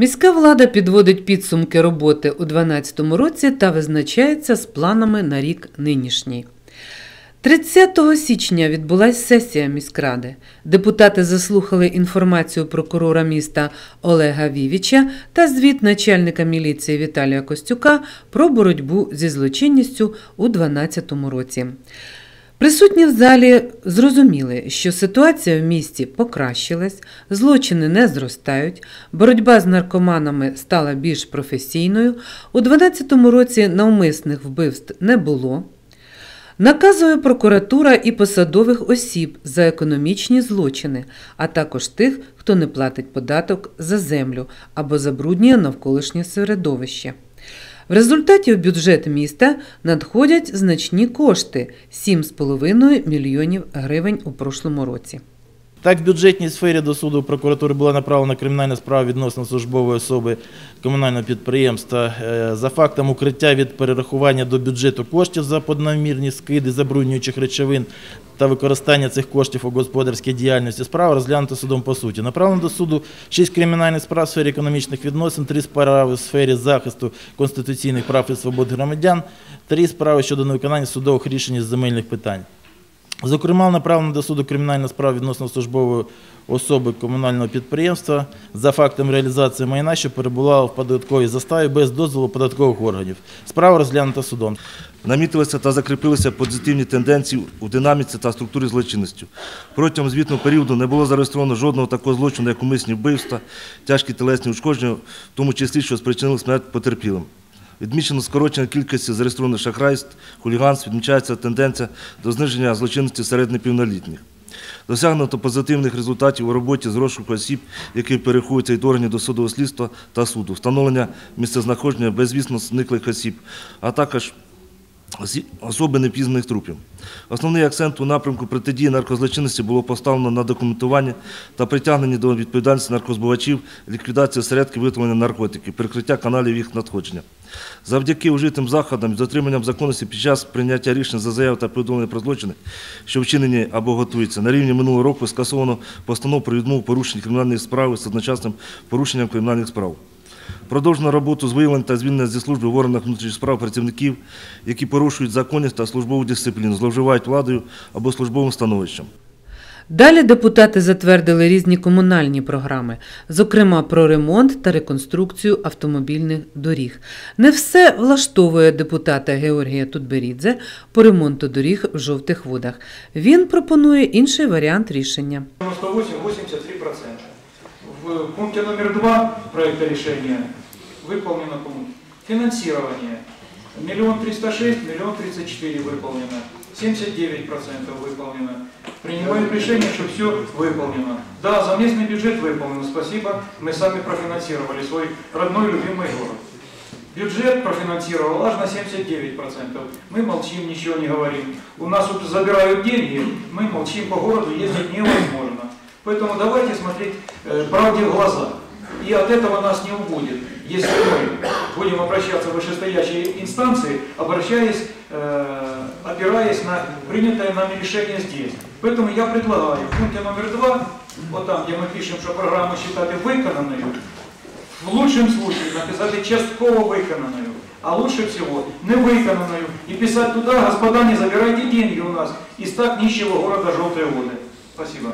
Міська влада підводить підсумки роботи у 2012 році та визначається з планами на рік нинішній. 30 січня відбулася сесія міськради. Депутати заслухали інформацію прокурора міста Олега Вівіча та звіт начальника міліції Віталія Костюка про боротьбу зі злочинністю у 2012 році. Присутні в залі зрозуміли, що ситуація в місті покращилась, злочини не зростають, боротьба з наркоманами стала більш професійною. У 2012 році навмисних вбивств не було. Наказує прокуратура і посадових осіб за економічні злочини, а також тих, хто не платить податок за землю або забруднює навколишнє середовище. В результаті в бюджет міста надходять значні кошти 7,5 мільйонів гривень у прошлому році. Так, в бюджетній сфері до суду прокуратури була направлена кримінальна справа відносно службової особи комунального підприємства е, за фактом укриття від перерахування до бюджету коштів за поднамірні скиди забруднюючих речовин та використання цих коштів у господарській діяльності. Справа розглянута судом по суті. Направлено до суду 6 кримінальних справ в сфері економічних відносин, 3 справи в сфері захисту конституційних прав і свобод громадян, 3 справи щодо невиконання судових рішень із земельних питань. Зокрема, направлено до суду кримінальна справа відносно службової особи комунального підприємства за фактом реалізації майна, що перебувала в податковій заставі без дозволу податкових органів. Справа розглянута судом. Намітилися та закріпилися позитивні тенденції у динаміці та структурі злочинності. Протягом звітного періоду не було зареєстровано жодного такого злочину, як умисні вбивства, тяжкі телесні ушкодження, в тому числі, що спричинили смерть потерпілим. Відмічено скорочення кількості зареєстрованих шахрайств, хуліганств, відмічається тенденція до зниження злочинності серед непівнолітніх. Досягнуто позитивних результатів у роботі з розшуку осіб, які переховуються від органів досудового слідства та суду, встановлення місцезнаходження безвісно зниклих осіб, а також особи непізнаних трупів. Основний акцент у напрямку протидії наркозлочинності було поставлено на документування та притягнення до відповідальності наркозбувачів, ліквідацію осередків виготовлення наркотиків, перекриття каналів їх надходження. Завдяки вжитим заходам з дотриманням законності під час прийняття рішень за заяв та повідомлення про злочини, що вчинені або готуються, на рівні минулого року скасовано постанов про відмову порушень кримінальної справи з одночасним порушенням кримінальних справ. Продовжено роботу з виявлення та звільнення зі служби в органах внутрішніх справ працівників, які порушують законність та службову дисципліну, зловживають владою або службовим становищем. Далі депутати затвердили різні комунальні програми, зокрема про ремонт та реконструкцію автомобільних доріг. Не все влаштовує депутата Георгія Тутберідзе по ремонту доріг в жовтих водах. Він пропонує інший варіант рішення. 98-83%. В пункте номер два проекта решения выполнено пункт. Финансирование. Миллион триста шесть, миллион тридцать четыре выполнено. 79% выполнено. Принимаем решение, что все выполнено. Да, за местный бюджет выполнено. Спасибо, мы сами профинансировали свой родной любимый город. Бюджет профинансировал аж на 79%. Мы молчим, ничего не говорим. У нас тут забирают деньги, мы молчим по городу, ездить невозможно. Поэтому давайте смотреть э, правде в глаза. И от этого нас не убудет, если мы будем обращаться в вышестоящие инстанции, обращаясь, э, опираясь на принятое нами решение здесь. Поэтому я предлагаю в пункте номер два, вот там, где мы пишем, что программу считали виконаною, в лучшем случае написати частково виконаною, а лучше всего не виконаною. И писать туда, господа, не забирайте деньги у нас из так нищего города Желтые воды. Спасибо.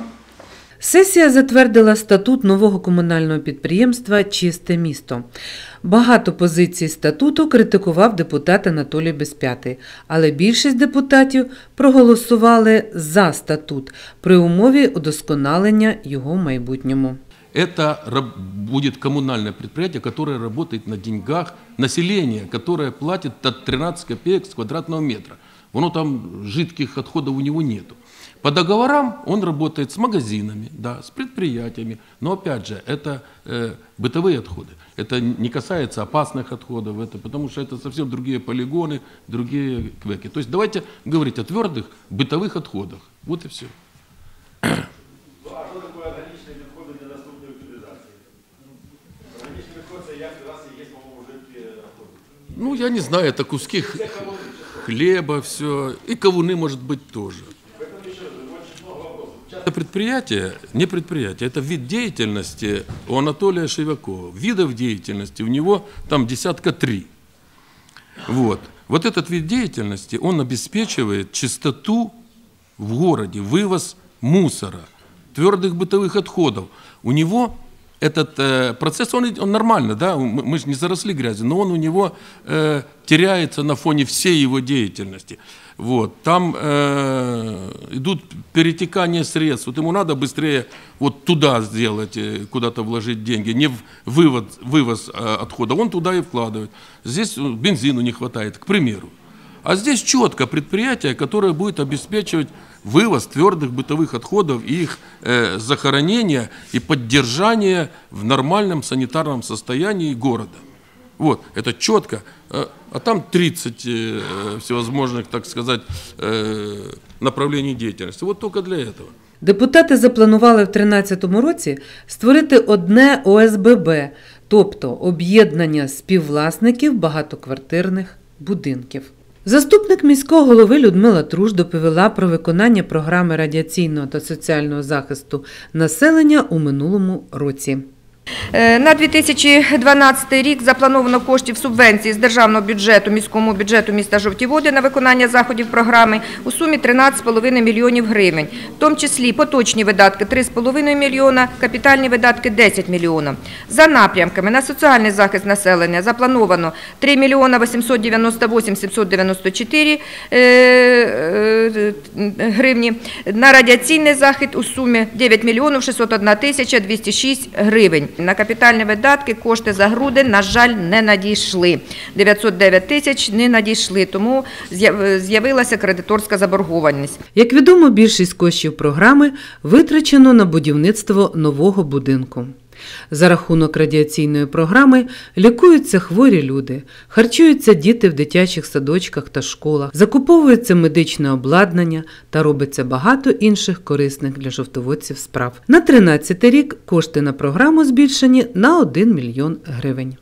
Сесія затвердила статут нового комунального підприємства Чисте місто. Багато позицій статуту критикував депутат Анатолій Безпятий, але більшість депутатів проголосували за статут при умові удосконалення його майбутньому. Это будет коммунальное предприятие, которое работает на деньгах населения, которое платит от 13 копеек с квадратного метра. Оно там жидких отходов у него нету. По договорам он работает с магазинами, да, с предприятиями, но опять же, это э, бытовые отходы. Это не касается опасных отходов, это, потому что это совсем другие полигоны, другие квеки. То есть давайте говорить о твердых бытовых отходах. Вот и все. А що таке органічні відходи для наступної утилізації? Органічні відходи це як у нас є, по-моєму, жидкі відходи. Ну, я не знаю, это куски х- хлеба, все. И ковуны, может быть, тоже. Это предприятие, не предприятие, это вид деятельности у Анатолия Шевякова. Видов деятельности у него там десятка три. Вот. Вот этот вид деятельности, он обеспечивает чистоту в городе, вывоз мусора, твердых бытовых отходов. У него этот э, процесс, он, он нормально, да, мы, мы же не заросли грязью, но он у него э, теряется на фоне всей его деятельности. Вот, там э, идут перетекания средств. Вот ему надо быстрее вот туда сделать, э, куда-то вложить деньги, не в вывод, вывоз э, отхода. Он туда и вкладывает. Здесь ну, бензину не хватает, к примеру. А здесь четко предприятие, которое будет обеспечивать вывоз твердых бытовых отходов и их э, захоронение и поддержание в нормальном санитарном состоянии города. Вот, это четко. А а там 30 э, всевозможных, так сказать, э, направлений деятельности. Вот только для этого. Депутати запланували в 2013 році створити одне ОСББ, тобто об'єднання співвласників багатоквартирних будинків. Заступник міського голови Людмила Труж доповіла про виконання програми радіаційного та соціального захисту населення у минулому році. Е, На 2012 рік заплановано коштів субвенції з державного бюджету міському бюджету міста Жовті Води на виконання заходів програми у сумі 13,5 мільйонів гривень, в тому числі поточні видатки 3,5 мільйона, капітальні видатки 10 мільйона. За напрямками на соціальний захист населення заплановано 3 мільйона 898 794 е, е, гривні, на радіаційний захист у сумі 9 мільйонів 601 тисяча 206 гривень. На капітальні видатки кошти за грудень, на жаль, не надійшли. 909 тисяч не надійшли, тому з'явилася кредиторська заборгованість. Як відомо, більшість коштів програми витрачено на будівництво нового будинку. За рахунок радіаційної програми лікуються хворі люди, харчуються діти в дитячих садочках та школах, закуповується медичне обладнання та робиться багато інших корисних для жовтоводців справ. На 13 рік кошти на програму збільшені на 1 мільйон гривень.